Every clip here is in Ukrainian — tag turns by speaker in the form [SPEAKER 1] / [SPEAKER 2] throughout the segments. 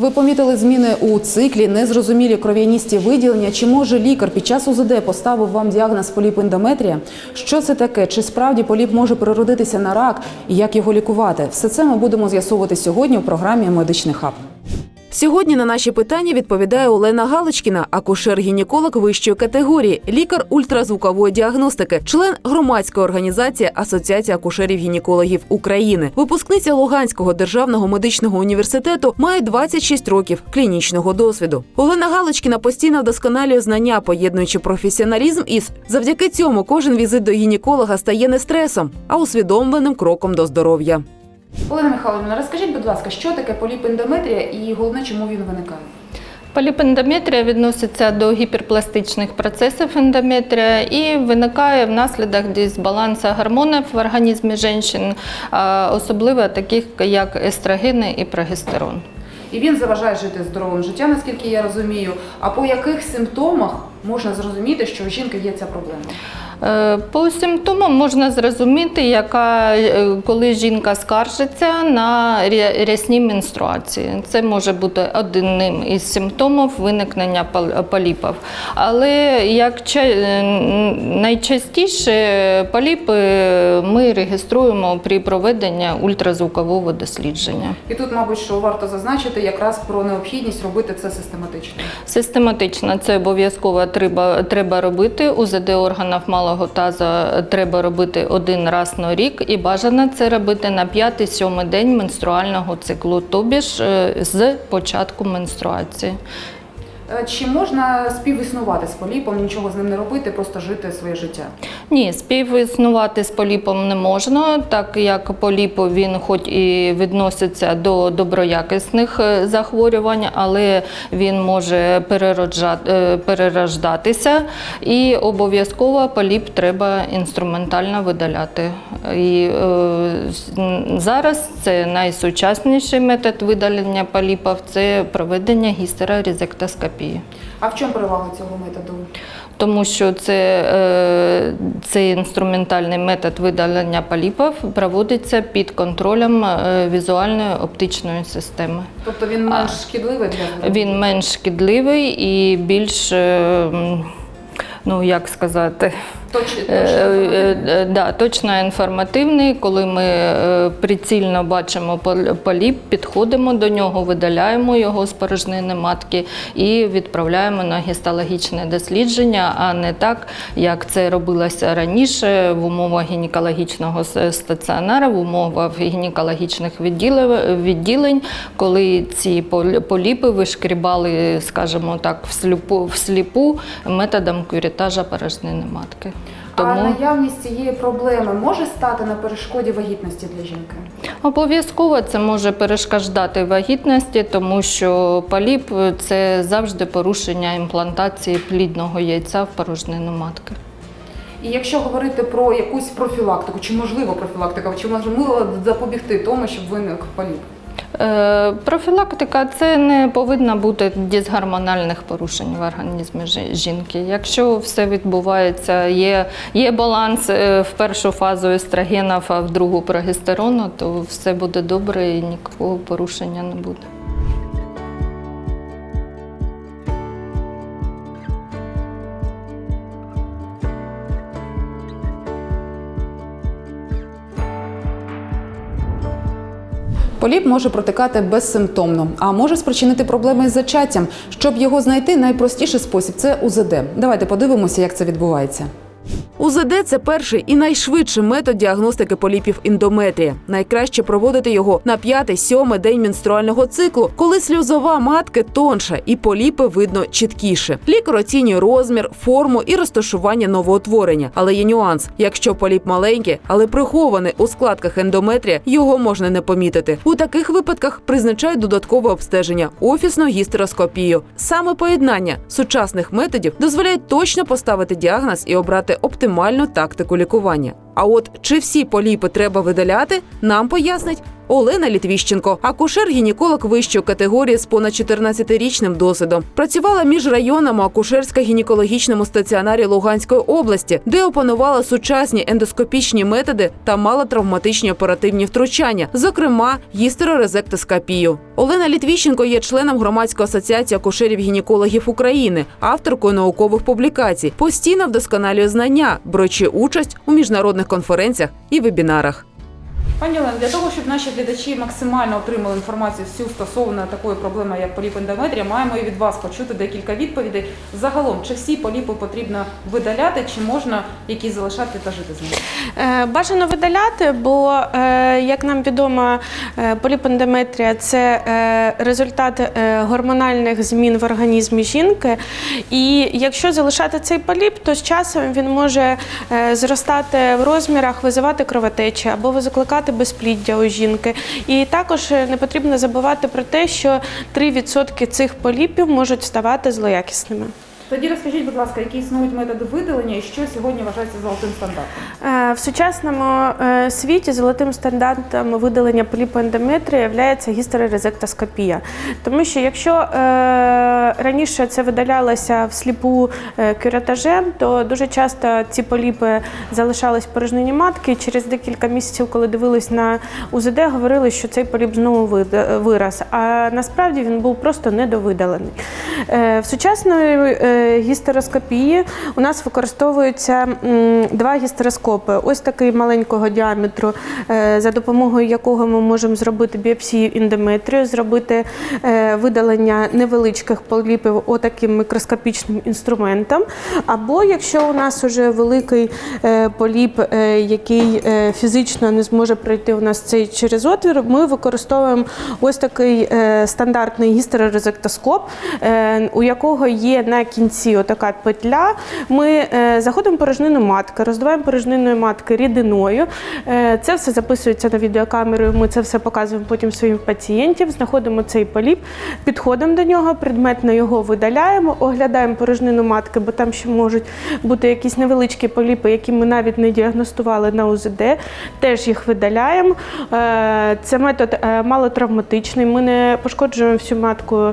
[SPEAKER 1] Ви помітили зміни у циклі, незрозумілі кров'яністі виділення. Чи може лікар під час УЗД поставив вам діагноз поліп ендометрія? Що це таке? Чи справді поліп може переродитися на рак і як його лікувати? Все це ми будемо з'ясовувати сьогодні у програмі Медичний хаб. Сьогодні на наші питання відповідає Олена Галичкіна, акушер-гінеколог вищої категорії, лікар ультразвукової діагностики, член громадської організації Асоціація акушерів-гінекологів України, випускниця Луганського державного медичного університету, має 26 років клінічного досвіду. Олена Галичкіна постійно вдосконалює знання, поєднуючи професіоналізм із завдяки цьому кожен візит до гінеколога стає не стресом, а усвідомленим кроком до здоров'я. Олена Михайловна, розкажіть, будь ласка, що таке поліп ендометрія і головне, чому він виникає?
[SPEAKER 2] Поліпендометрія відноситься до гіперпластичних процесів ендометрія і виникає внаслідок дисбалансу гормонів в організмі жінок, особливо таких як естрогени і прогестерон.
[SPEAKER 1] І він заважає жити здоровим життям, наскільки я розумію. А по яких симптомах можна зрозуміти, що у жінки є ця проблема?
[SPEAKER 2] Е, По симптомам можна зрозуміти, яка, е, коли жінка скаржиться на рясні менструації. Це може бути одним із симптомів виникнення поліпів. Але як е, найчастіше поліпи ми реєструємо при проведенні ультразвукового дослідження.
[SPEAKER 1] І тут, мабуть, що варто зазначити якраз про необхідність робити це систематично.
[SPEAKER 2] Систематично це обов'язково треба, треба робити. УЗД органів малого таза треба робити один раз на рік, і бажано це робити на 5-7 день менструального циклу, тобі ж е, з початку менструації.
[SPEAKER 1] Е, Чи можна співіснувати з поліпом, нічого з ним не робити, просто жити своє життя?
[SPEAKER 2] Ні, співіснувати з поліпом не можна, так як поліп він хоч і відноситься до доброякісних е, захворювань, але він може е, перерождатися і обов'язково поліп треба інструментально видаляти. І зараз це найсучасніший метод видалення поліпів це проведення гістерорезектоскопії.
[SPEAKER 1] А в чому перевага цього методу?
[SPEAKER 2] Тому що це, е, цей інструментальний метод видалення поліпів проводиться під контролем е, візуальної оптичної системи.
[SPEAKER 1] Тобто він менш шкідливий для?
[SPEAKER 2] Він менш шкідливий і більш, е, ну як сказати,
[SPEAKER 1] Точ-
[SPEAKER 2] Е,
[SPEAKER 1] точно
[SPEAKER 2] е, е, да, точно інформативний, коли ми прицільно бачимо пол- поліп, підходимо до нього, видаляємо його з порожнини матки і відправляємо на гістологічне дослідження, а не так, як це робилося раніше в умовах гінекологічного с- стаціонару, в умовах гінекологічних відділень, коли ці пол- поліпи вишкрібали, скажімо так, всліпу, всліпу методом кюрітажа порожнини матки.
[SPEAKER 1] А наявність цієї проблеми може стати на перешкоді вагітності для жінки?
[SPEAKER 2] Обов'язково це може перешкоджати вагітності, тому що поліп це завжди порушення імплантації плідного яйця в порожнину матки.
[SPEAKER 1] І якщо говорити про якусь профілактику, чи можливо профілактика, чи можливо запобігти тому, щоб виник поліп?
[SPEAKER 2] Е, Профілактика це не повинна бути дисгормональних порушень в організмі жінки. Якщо все відбувається, є, є баланс е, в першу фазу естрогенів, а в другу прогестерону, то все буде добре і ніякого порушення не буде.
[SPEAKER 1] Поліп може протикати безсимптомно, а може спричинити проблеми із зачаттям. Щоб його знайти, найпростіший спосіб це УЗД. Давайте подивимося, як це відбувається. УЗД це перший і найшвидший метод діагностики поліпів ендометрія. Найкраще проводити його на п'ятий-сьомий день менструального циклу, коли сльозова матки тонша і поліпи видно чіткіше. Лікар оцінює розмір, форму і розташування новоутворення. Але є нюанс: якщо поліп маленький, але прихований у складках ендометрія, його можна не помітити. У таких випадках призначають додаткове обстеження офісну гістероскопію. Саме поєднання сучасних методів дозволяє точно поставити діагноз і обрати оптимальну тактику лікування. А от чи всі поліпи треба видаляти, нам пояснить Олена Літвіщенко, акушер-гінеколог вищої категорії з понад 14-річним досвідом. Працювала між районами акушерсько-гінекологічному стаціонарі Луганської області, де опанувала сучасні ендоскопічні методи та мала травматичні оперативні втручання, зокрема гістерорезектоскопію. Олена Літвіщенко є членом громадської асоціації акушерів-гінекологів України, авторкою наукових публікацій, постійно вдосконалює знання, беручи участь у міжнародних конференціях і вебінарах. Пані Олен, для того, щоб наші глядачі максимально отримали інформацію всю стосовно такої проблеми, як поліпендометрія, маємо і від вас почути декілька відповідей. Загалом, чи всі поліпи потрібно видаляти, чи можна якісь залишати та жити з ними?
[SPEAKER 3] Е, Бажано видаляти, бо, е, як нам відомо, е, поліпендометрія це результат гормональних змін в організмі жінки. І якщо залишати цей поліп, то з часом він може зростати в розмірах, визивати кровотечі або викликати безпліддя у жінки. І також не потрібно забувати про те, що 3% цих поліпів можуть ставати злоякісними.
[SPEAKER 1] Тоді розкажіть, будь ласка, які існують методи видалення і що сьогодні вважається золотим стандартом?
[SPEAKER 3] Е, В сучасному е, світі золотим стандартом видалення поліпоендометрії є гістерорезектоскопія. Тому що якщо е, раніше це видалялося всліпу е, кюретажем, то дуже часто ці поліпи залишались в порожнині матки. і Через декілька місяців, коли дивились на УЗД, говорили, що цей поліп знову вираз. А насправді він був просто недовидалений. В сучасної гістероскопії у нас використовуються два гістероскопи. Ось такий маленького діаметру, е, за допомогою якого ми можемо зробити біопсію індометрію, зробити е, видалення невеличких поліпів отаким мікроскопічним інструментом. Або якщо у нас вже великий е, поліп, який фізично не зможе пройти у нас цей через отвір, ми використовуємо ось такий стандартний гістерорезектоскоп, у якого є на кінці отака петля. Ми е, заходимо порожнину матки, роздуваємо порожниною матки рідиною. Е, Це все записується на відеокамеру. Ми це все показуємо потім своїм пацієнтів. Знаходимо цей поліп, підходимо до нього, предметно його видаляємо, оглядаємо порожнину матки, бо там ще можуть бути якісь невеличкі поліпи, які ми навіть не діагностували на УЗД. Теж їх видаляємо. Е, Це метод малотравматичний. Ми не пошкоджуємо всю матку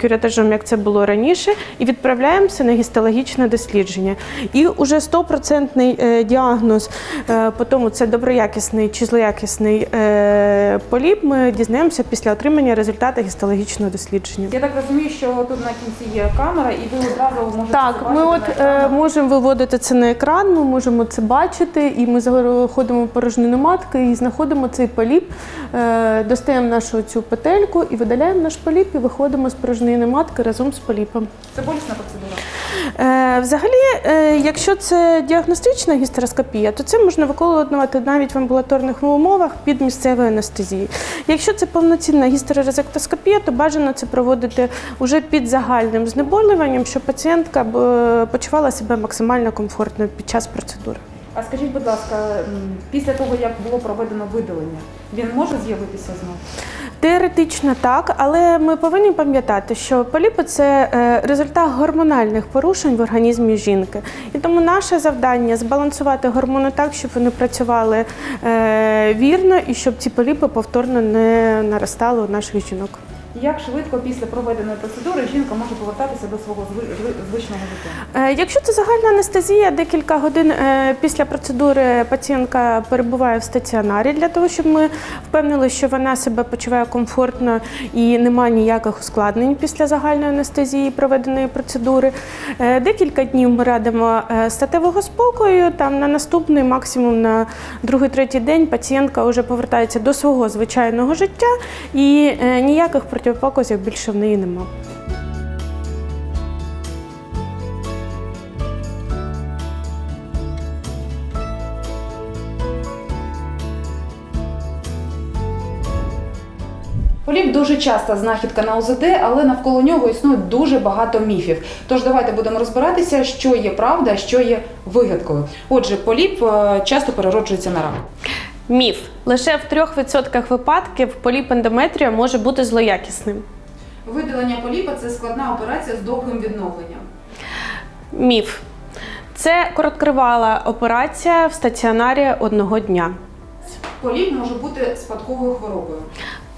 [SPEAKER 3] кюретажем, як це було раніше, і відправляємося на гістологічне дослідження. І уже стопроцентний е, діагноз е, по тому, це доброякісний чи злоякісний е, поліп, ми дізнаємося після отримання результату гістологічного дослідження.
[SPEAKER 1] Я так розумію, що тут на кінці є камера, і ви одразу можете
[SPEAKER 3] Так, ми от е, можемо виводити це на екран, ми можемо це бачити, і ми заходимо в порожнину матки і знаходимо цей поліп, е, достаємо нашу цю петельку і видаляємо наш поліп, і виходимо з порожнини матки разом з поліпом.
[SPEAKER 1] Це болісна процедура.
[SPEAKER 3] Е, взагалі, е, якщо це діагностична гістероскопія, то це можна виконувати навіть в амбулаторних умовах під місцевою анестезією. Якщо це повноцінна гістерорезектоскопія, то бажано це проводити уже під загальним знеболюванням, щоб пацієнтка е, почувала себе максимально комфортно під час процедури.
[SPEAKER 1] А скажіть, будь ласка, після того, як було проведено видалення, він може з'явитися знову?
[SPEAKER 3] Теоретично так, але ми повинні пам'ятати, що поліпи це е, результат гормональних порушень в організмі жінки. І тому наше завдання збалансувати гормони так, щоб вони працювали е, вірно і щоб ці поліпи повторно не наростали у наших жінок.
[SPEAKER 1] Як швидко після проведеної процедури жінка може повертатися до свого зви- зви- звичного життя?
[SPEAKER 3] Е, Якщо це загальна анестезія, декілька годин е, після процедури пацієнтка перебуває в стаціонарі для того, щоб ми впевнили, що вона себе почуває комфортно і немає ніяких ускладнень після загальної анестезії проведеної процедури. Е, Декілька днів ми радимо статевого спокою. Там на наступний, максимум на другий-третій день, пацієнтка вже повертається до свого звичайного життя і е, протипоказів більше в неї немає.
[SPEAKER 1] Поліп дуже часта знахідка на ОЗД, але навколо нього існує дуже багато міфів. Тож давайте будемо розбиратися, що є правда, що є вигадкою. Отже, поліп е, часто перероджується на рак.
[SPEAKER 3] Міф. Лише в 3% випадків поліп ендометрія може бути злоякісним.
[SPEAKER 1] Видалення поліпа це складна операція з довгим відновленням.
[SPEAKER 3] Міф. Це короткривала операція в стаціонарі одного дня.
[SPEAKER 1] Поліп може бути спадковою хворобою.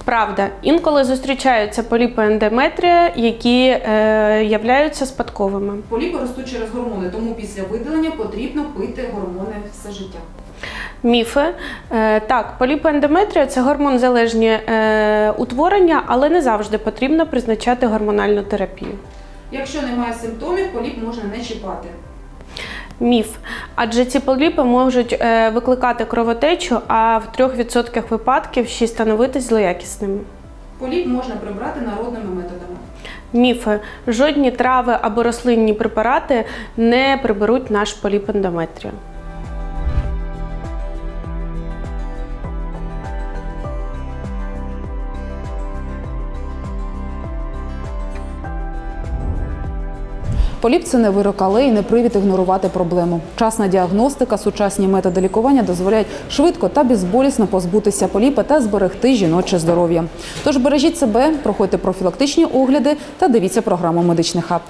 [SPEAKER 3] Правда, інколи зустрічаються поліпи ендометрія, які е, являються спадковими.
[SPEAKER 1] Поліпи ростуть через гормони, тому після видалення потрібно пити гормони все життя.
[SPEAKER 3] Міфи. Е, так, поліпи ендометрія це гормонзалежні е, утворення, але не завжди потрібно призначати гормональну терапію.
[SPEAKER 1] Якщо немає симптомів, поліп можна не чіпати.
[SPEAKER 3] Міф. Адже ці поліпи можуть е, викликати кровотечу, а в 3% випадків ще й становитись злоякісними.
[SPEAKER 1] Поліп можна прибрати народними методами.
[SPEAKER 3] Міфи. Жодні трави або рослинні препарати не приберуть наш поліп ендометрію.
[SPEAKER 1] Поліп це не вирок, але й не привід ігнорувати проблему. Часна діагностика, сучасні методи лікування дозволяють швидко та безболісно позбутися поліпа та зберегти жіноче здоров'я. Тож бережіть себе, проходьте профілактичні огляди та дивіться програму Медичний хаб.